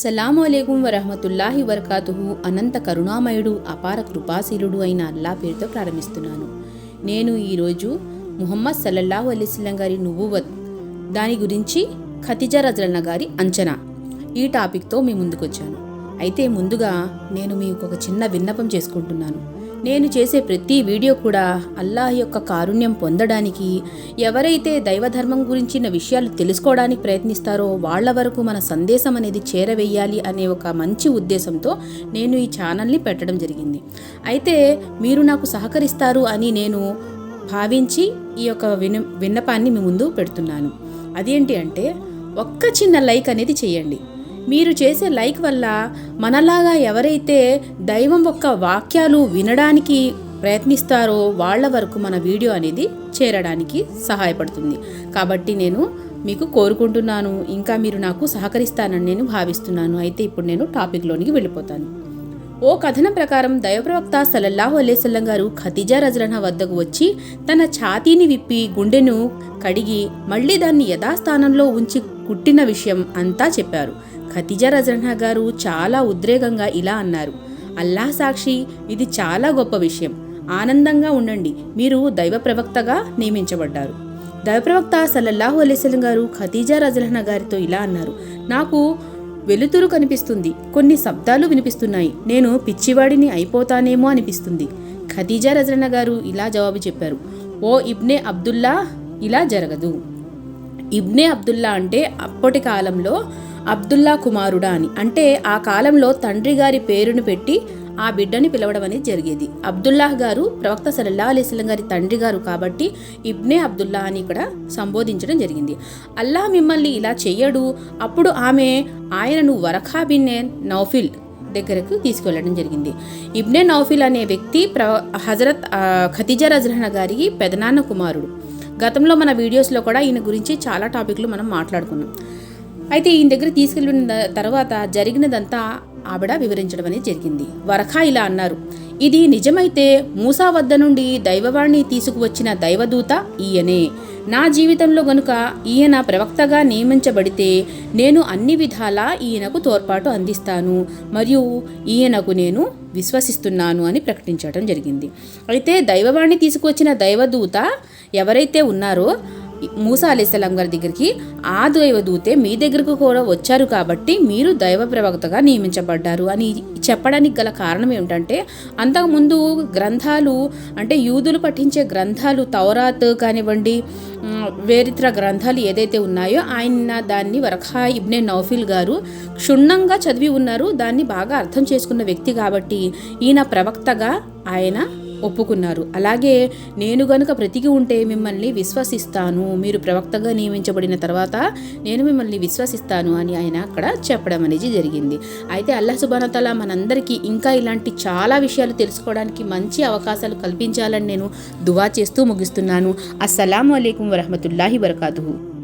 సలాము వరహమతుల్లాహి వరకాతుహు అనంత కరుణామయుడు అపార కృపాశీలుడు అయిన అల్లా పేరుతో ప్రారంభిస్తున్నాను. నేను ఈరోజు ముహమ్మద్ సల్లల్లాహు అలీస్లం గారి నువ్వువత్ దాని గురించి ఖతిజా రజలన్న గారి అంచనా ఈ టాపిక్తో మీ ముందుకొచ్చాను. అయితే ముందుగా నేను మీకు ఒక చిన్న విన్నపం చేసుకుంటున్నాను. నేను చేసే ప్రతి వీడియో కూడా అల్లాహ్ యొక్క కారుణ్యం పొందడానికి ఎవరైతే దైవధర్మం గురించిన విషయాలు తెలుసుకోవడానికి ప్రయత్నిస్తారో వాళ్ళ వరకు మన సందేశం అనేది చేరవేయాలి అనే ఒక మంచి ఉద్దేశంతో నేను ఈ ఛానల్ని పెట్టడం జరిగింది. అయితే మీరు నాకు సహకరిస్తారు అని నేను భావించి ఈ యొక్క విన విన్నపాన్ని మీ ముందు పెడుతున్నాను. అదేంటి అంటే ఒక్క చిన్న లైక్ అనేది చేయండి. మీరు చేసే లైక్ వల్ల మనలాగా ఎవరైతే దైవం యొక్క వాక్యాలు వినడానికి ప్రయత్నిస్తారో వాళ్ళ వరకు మన వీడియో అనేది చేరడానికి సహాయపడుతుంది. కాబట్టి నేను మీకు కోరుకుంటున్నాను. ఇంకా మీరు నాకు సహకరిస్తానని నేను భావిస్తున్నాను. అయితే ఇప్పుడు నేను టాపిక్లోనికి వెళ్ళిపోతాను. ఓ కథనం ప్రకారం దైవప్రవక్త సలల్లాహు అలైవల్లం గారు ఖతిజా రజలన వద్దకు వచ్చి తన ఛాతీని విప్పి గుండెను కడిగి మళ్ళీ దాన్ని యథాస్థానంలో ఉంచి కుట్టిన విషయం అంతా చెప్పారు. ఖతిజా రజన్హా గారు చాలా ఉద్రేకంగా ఇలా అన్నారు. అల్లాహ్ సాక్షి ఇది చాలా గొప్ప విషయం. ఆనందంగా ఉండండి. మీరు దైవ ప్రవక్తగా నియమించబడ్డారు. దైవప్రవక్త సల్లల్లాహు అలైస్లం గారు ఖతీజా రజలహన గారితో ఇలా అన్నారు. నాకు వెలుతురు కనిపిస్తుంది. కొన్ని శబ్దాలు వినిపిస్తున్నాయి. నేను పిచ్చివాడిని అయిపోతానేమో అనిపిస్తుంది. ఖతీజా రజలన గారు ఇలా జవాబు చెప్పారు. ఓ ఇబ్నే అబ్దుల్లా ఇలా జరగదు. ఇబ్నే అబ్దుల్లా అంటే అప్పటి కాలంలో అబ్దుల్లా కుమారుడా అని. అంటే ఆ కాలంలో తండ్రి గారి పేరును పెట్టి ఆ బిడ్డని పిలవడం అనేది జరిగేది. అబ్దుల్లాహ్ గారు ప్రవక్త సల్లా అలీస్లం గారి తండ్రి గారు కాబట్టి ఇబ్నే అబ్దుల్లా అని ఇక్కడ సంబోధించడం జరిగింది. అల్లాహ్ మిమ్మల్ని ఇలా చెయ్యడు. అప్పుడు ఆమె ఆయనను వరఖా బిన్నే నౌఫిల్ దగ్గరకు తీసుకెళ్ళడం జరిగింది. ఇబ్నే నౌఫిల్ అనే వ్యక్తి ప్ర హజరత్ ఖతిజా రజరహన గారికి పెదనాన్న కుమారుడు. గతంలో మన వీడియోస్లో కూడా ఈయన గురించి చాలా టాపిక్లు మనం మాట్లాడుకున్నాం. అయితే ఈయన దగ్గర తీసుకెళ్ళిన తర్వాత జరిగినదంతా ఆవిడ వివరించడం అనేది జరిగింది. వరఖా ఇలా అన్నారు ఇది నిజమైతే మూసా వద్ద నుండి దైవవాణ్ణి తీసుకువచ్చిన దైవదూత ఈయనే. నా జీవితంలో గనుక ఈయన ప్రవక్తగా నియమించబడితే నేను అన్ని విధాలా ఈయనకు తోడ్పాటు అందిస్తాను మరియు ఈయనకు నేను విశ్వసిస్తున్నాను అని ప్రకటించడం జరిగింది. అయితే దైవవాణ్ణి తీసుకువచ్చిన దైవదూత ఎవరైతే ఉన్నారో మూసా అలీస్లాం గారి దగ్గరికి ఆ దైవదూతే మీ దగ్గరకు కూడా వచ్చారు కాబట్టి మీరు దైవ ప్రవక్తగా నియమించబడ్డారు అని చెప్పడానికి గల కారణం ఏమిటంటే అంతకుముందు గ్రంథాలు అంటే యూదులు పఠించే గ్రంథాలు తౌరాత్ కానివ్వండి వేరిత్ర గ్రంథాలు ఏదైతే ఉన్నాయో ఆయన దాన్ని వరఖా ఇబ్నే నౌఫిల్ గారు క్షుణ్ణంగా చదివి ఉన్నారు. దాన్ని బాగా అర్థం చేసుకున్న వ్యక్తి కాబట్టి ఈయన ప్రవక్తగా ఆయన ఒప్పుకున్నారు. అలాగే నేను గనుక బ్రతికి ఉంటే మిమ్మల్ని విశ్వసిస్తాను. మీరు ప్రవక్తగా నియమించబడిన తర్వాత నేను మిమ్మల్ని విశ్వసిస్తాను అని ఆయన అక్కడ చెప్పడం అనేది జరిగింది. అయితే అల్లా సుబానతల మనందరికీ ఇంకా ఇలాంటి చాలా విషయాలు తెలుసుకోవడానికి మంచి అవకాశాలు కల్పించాలని నేను దువా చేస్తూ ముగిస్తున్నాను. అస్సలం అయికం వరహమతుల్లాహి వరకాతు